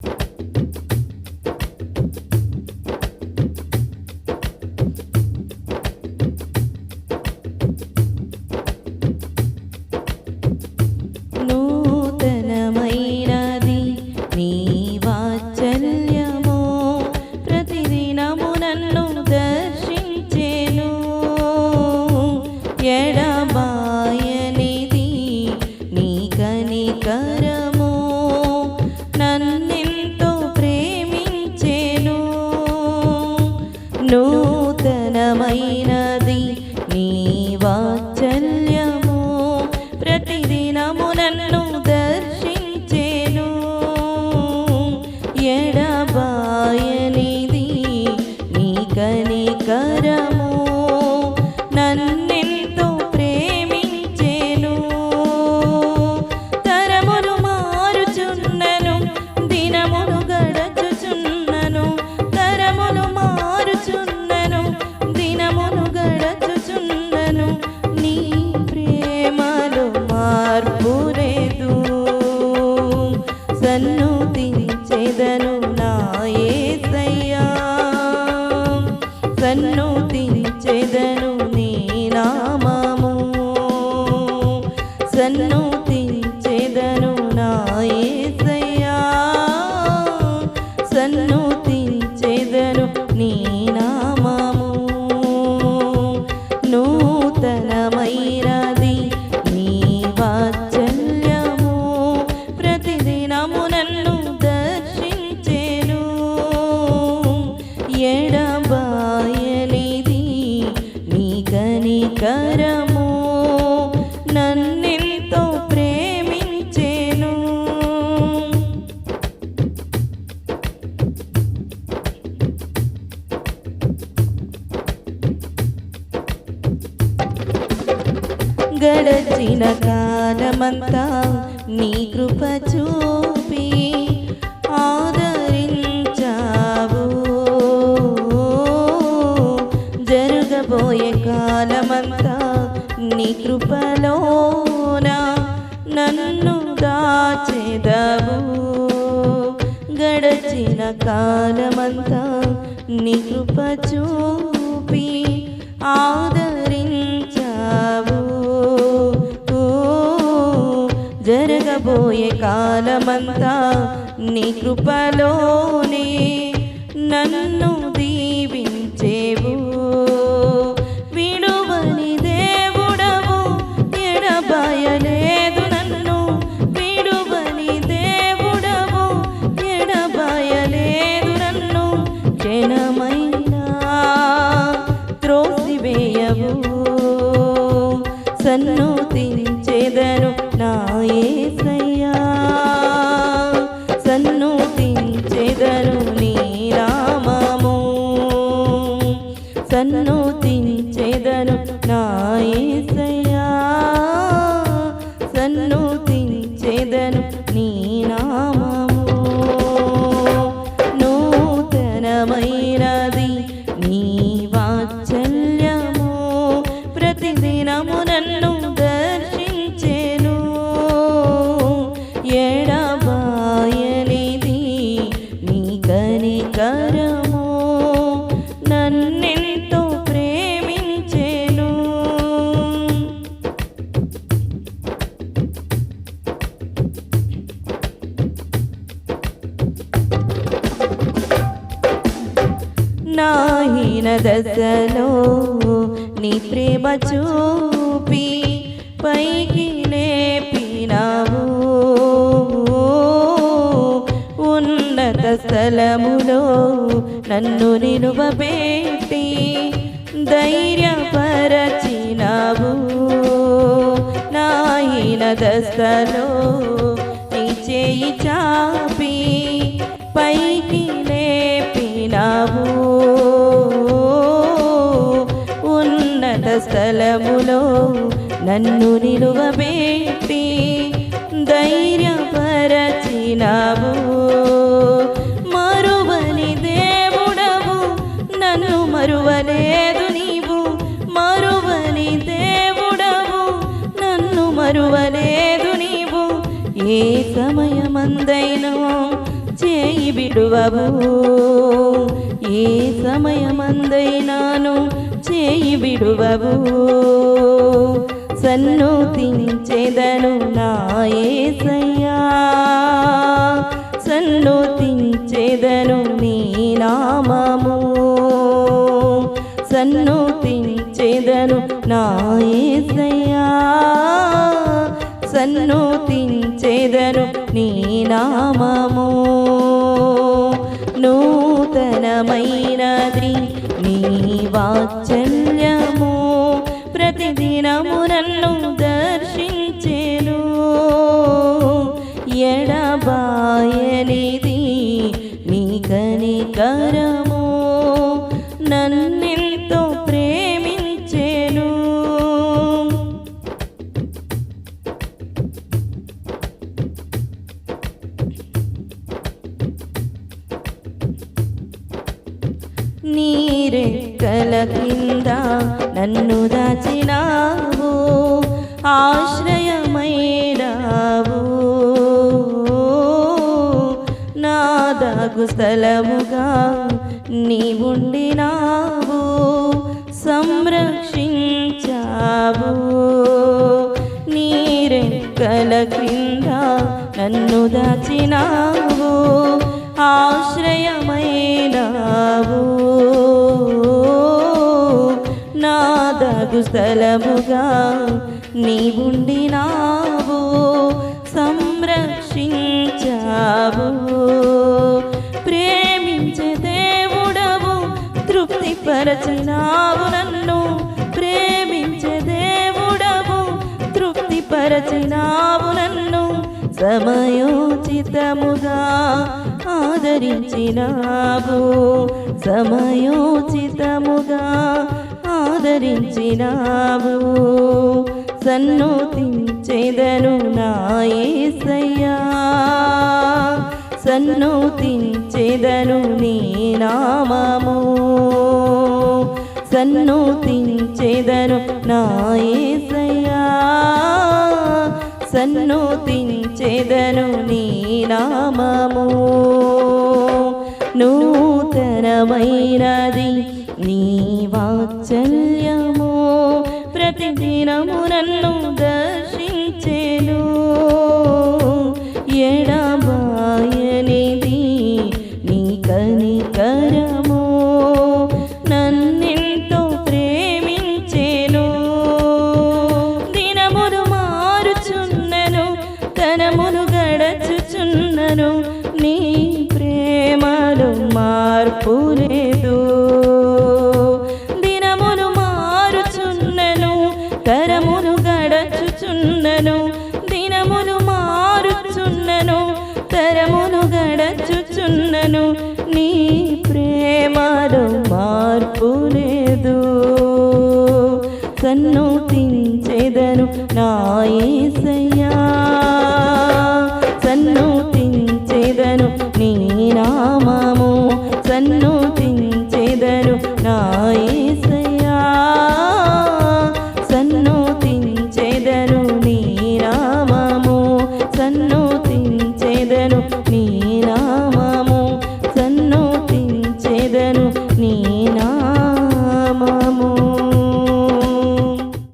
నూతనమైనది నూతనమైనది నీ వాత్సల్యము. ప్రతిదినము నన్ను దర్శించెను. ఎడబాయనిది నీ కనికరము. కాలమంతా నీ కృప చూపి ఆదరించావు. జరగబోయే కాలమంతా నీ కృపలోన నన్ను దాచెదవు. గడచిన కాలమంతా నీ కృప చూపి ఆదరి జరగబోయే కాలమంతా నీ కృపలోనే నన్ను దీవించేవు. విడువని దేవుడవు ఎడబాయలేదు నన్ను. విడువని దేవుడవు ఎడబాయలేదు నన్ను. క్షణమైనా త్రోసివేయవు. సన్నుతించెదను సన్నుతించెదను నాహిన దశలో నీ ప్రేమ చూపి పైకి లేపినావు. ఉన్నత స్థలములో నన్ను నిలువబెట్టి ధైర్యపరచినావు. నాయన దశలో నీ చేయి చాపి పైకి లేపినావు ఉన్నత స్థలములో నన్ను నిలువబెట్టి ధైర్యపరచినావు. చేయి విడువవు. ఏ సమయమందైనాను చేయి విడువవు. సన్ను సన్నుతించెదను నాయసయ్యా సన్ను సన్నుతించెదను నీ నామము. సన్ను సన్నుతించెదను నాయసయ్యా సన్ను సన్నుతించెదను నీ నామము. నూతనమైనది. నీ వాత్సల్యము ప్రతిదినము నన్ను దర్శించెను. ఎడబాయనిది నీ కనికరము. నన్నెంతో ప్రేమ నన్ను దాచినావు ఆశ్రయమైనావు. నా దాగు స్థలముగా నీవుండినావు సంరక్షించావు. నీరెక్కల క్రింద నన్ను దాచినావు ఆశ్రయమైనావు. దాగు స్థలముగా నీ సంరక్షించావు. ప్రేమించే దేవుడవు తృప్తిపరచినావు నన్ను. ప్రేమించే దేవుడవు తృప్తిపరచినావు నన్ను. సమయోచితముగా ఆదరించినావు. సమయోచితముగా ఆదరించినావు. సన్నుతించెదను నాయసయ్యా యేసయ్యా సన్నుతించెదను నీ నామము. సన్నుతించెదను నాయసయ్యా యేసయ్యా సన్నుతించెదను నీ నామము. నూతనమైనది నీ వాచల్ ప్రతిదినము నన్ను దర్శించెను ఎడబాయనిది నీ కనికరము నన్నెంతో ప్రేమించెను. దినమును మారుచున్నను తనమును గడచుచున్నను నీ ప్రేమలు మార్పు లేదు. గడుచుచున్నను దినమును మారుచున్నను తరమును గడచుచున్నను నీ ప్రేమలో మార్పు లేదు. కన్ను తించేదను నాయసయ్యా సన్ను నీ నామము. సన్ను తించెదను నాయే